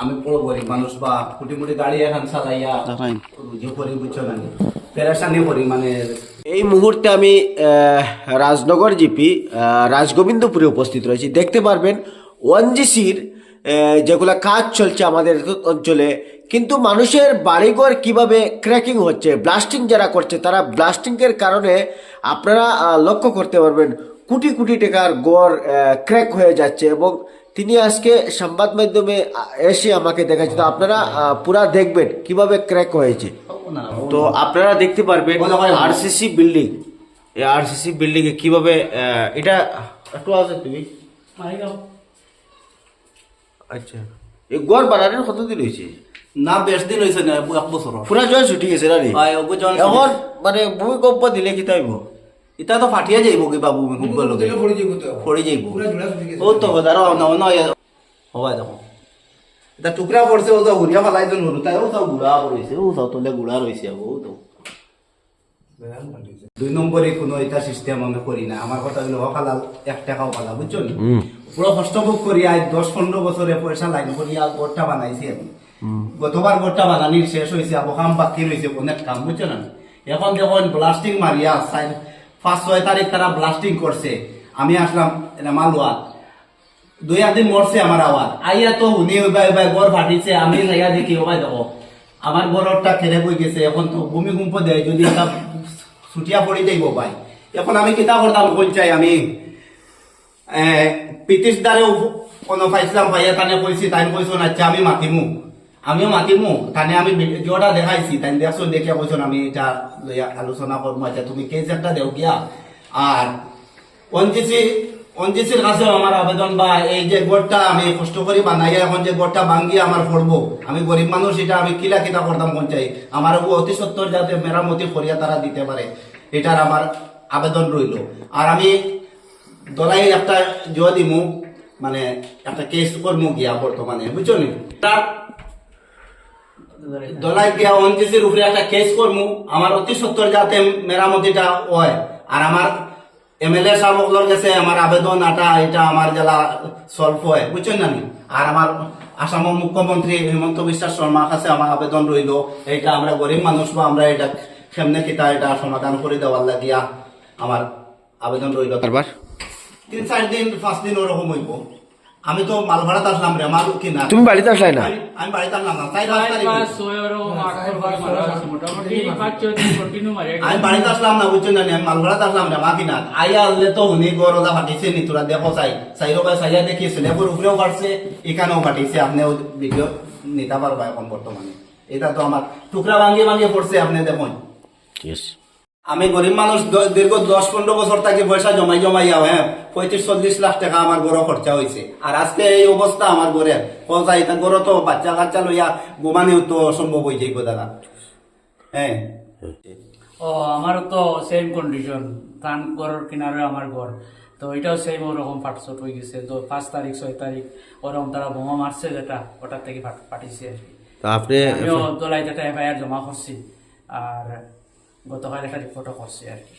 আমি গরিব মানুষ বা গাড়ি এখন চালাইয়া রুজি করি বুঝছ না? পেরেশানি করি মানে এই মুহূর্তে আমি রাজনগর জিপি রাজগোবিন্দপুরে উপস্থিত রয়েছি। দেখতে পারবেন ওয়ানজিসির যেগুলা কাজ চলছে আমাদের অঞ্চলে কিন্তু মানুষের বাড়িঘর কীভাবে ক্র্যাকিং হচ্ছে ব্লাস্টিং যারা করছে তারা ব্লাস্টিংয়ের কারণে আপনারা লক্ষ্য করতে পারবেন কোটি কোটি টাকার গড় ক্র্যাক হয়ে যাচ্ছে এবং তিনি আজকে সংবাদ মাধ্যমে এসে আমাকে দেখাচ্ছে। তো আপনারা পুরা দেখবেন কীভাবে ক্র্যাক হয়েছে। তো আপনারা দেখতে পারবেন। আরসিসি বিল্ডিং এই আরসিসি বিল্ডিং এ কীভাবে এটা একটু আছে তুমি। আচ্ছা। এই গড় বানানোর কতদিন হয়েছে? না বেশ দিন হয়েছে না এক বছর। পুরা জয় ছুটি গেছে না রে? ভাই ওগো জন এখন মানে ভূমিকম্প দিলে কি তাইব ইটা তো ফাটিয়া যাইব কি বাবু খুব ভালো পড়ে যাইব ও তো দাঁড়াও না না হবাই দেখো। এটা টুকরা পড়ছে ও তো হুরিয়া ফালাই তো নুরু তাই ও তো গুড়া পড়েছে ও তো তোলে গুড়া রয়েছে ও তো। দুই নম্বরে কোনো এটা সিস্টেম আমি করি না। আমার কথা হলো হকালাল এক টাকাও পালা বুঝছ নি? পুরো কষ্ট ভোগ করি আজ দশ পনেরো বছরে পয়সা লাইন করি আর গোটটা বানাইছি আমি। গতবার গোটটা বানানির শেষ হয়েছে আবো কাম বাকি রয়েছে অনেক কাম বুঝছ না? এখন যখন ব্লাস্টিং মারিয়া সাইড পাঁচ ছয় তারিখ তারা ব্লাস্টিং করছে। আমি আসলাম এটা মালুয়া। দুই একদিন মরছে আমার আওয়াজ। আইয়া তো ওইবার গড় ফাটিছে, আমি যাইয়া দেখি ওবাই দেখো আমার গড়টা খেলে বই গেছে, এখন তো ভূমিকম্প দেয়, যদি একটা ছুটিয়া পড়ে যাইব ভাই। এখন আমি কিতা করতাম চাই আমি? পিতিশ দ্বারেও কোনো পাইছিলাম, ভাইয়া তানে কইছি তাই কইছো না আমি মাতিমু। আমিও মাতিমু। তানে আমি ভিডিওটা দেখাইছি তাই দেখছ দেখিয়া কইছো আমি এটা লইয়া আলোচনা করব আচ্ছা তুমি কেস একটা দেও গিয়া আর অনজিসি অনজিসির কাছে আমার আবেদন বা এই যে গোটটা আমি কষ্ট করে বানাইয়া এখন যে গোটটা ভাঙ্গি আমার পড়ব আমি গরিব মানুষ এটা আমি কিলা কিতা করতাম চাই আমার অতি সত্তর যাতে মেরামতি করিয়া তারা দিতে পারে। এটার আমার আবেদন রইল আর আমি দলাই একটা জয় দিমু মানে একটা কেস করমু গিয়া বর্তমানে বুঝছ নি? দলাই গিয়া অনজিসির উপরে একটা কেস করমু। আমার অতি সত্তর যাতে মেরামতিটা হয়। আর আমার এমএলএ সাহেবগুলোর কাছে আমার আবেদন আটা এটা আমার জেলা সলভ হয়। বুঝছেন না? আর আমার আসামের মুখ্যমন্ত্রী হিমন্ত বিশ্ব শর্মার কাছে আমার আবেদন রইল এটা আমরা গরিব মানুষ বা আমরা এটা কেমনে কিতা এটা সমাধান করে দেওয়ার লাগিয়া আমার আবেদন রইল। তিন চার দিন পাঁচ দিন ওরকম হইব। আমি তো মাল ভাড়াতে আসলাম রে মাল কিনা? তুমি বাড়িতে আসলাই না? আমি- বাড়িতে আসলাম না তাই আমি বাড়িতে আসলাম না বুঝছেন না আমি মালগড়াতে আসলাম না মা কিনা? আইয়া আনলে তো উনি গরজা ফাটিছে নি তোরা দেখো চাই। চাইরো ভাই চাইয়া দেখি স্ল্যাবের উপরেও কাটছে এখানেও কাটিছে আপনিও ভিডিও নিতে পারবা এখন বর্তমানে। এটা তো আমার টুকরা ভাঙ্গি ভাঙ্গি পড়ছে আপনি দেখুন। আমি গরিব মানুষ দীর্ঘ দশ পনেরো বছর থেকে পয়সা জমাই জমাইয়া হ্যাঁ। পঁয়ত্রিশ চল্লিশ লাখ টাকা আমার গড় খরচা হয়েছে আর আজকে এই অবস্থা আমার গড়ে কথা গড় তো বাচ্চা কাচ্চা লইয়া ঘুমানিও তো অসম্ভব হয়ে যাইব দাদা। হ্যাঁ। ও আমারও তো সেম কন্ডিশন কান ঘরের কিনারে আমার ঘর। তো এটাও সেম ওরকম ফাটসট হয়ে গেছে। তো পাঁচ তারিখ ছয় তারিখ ওরকম তারা বোমা মারছে যেটা ওটার থেকে ফাটিছে আর কি। আপনি জমা করছি। আর গতকাল একটা রিপোর্টও করছে আর কি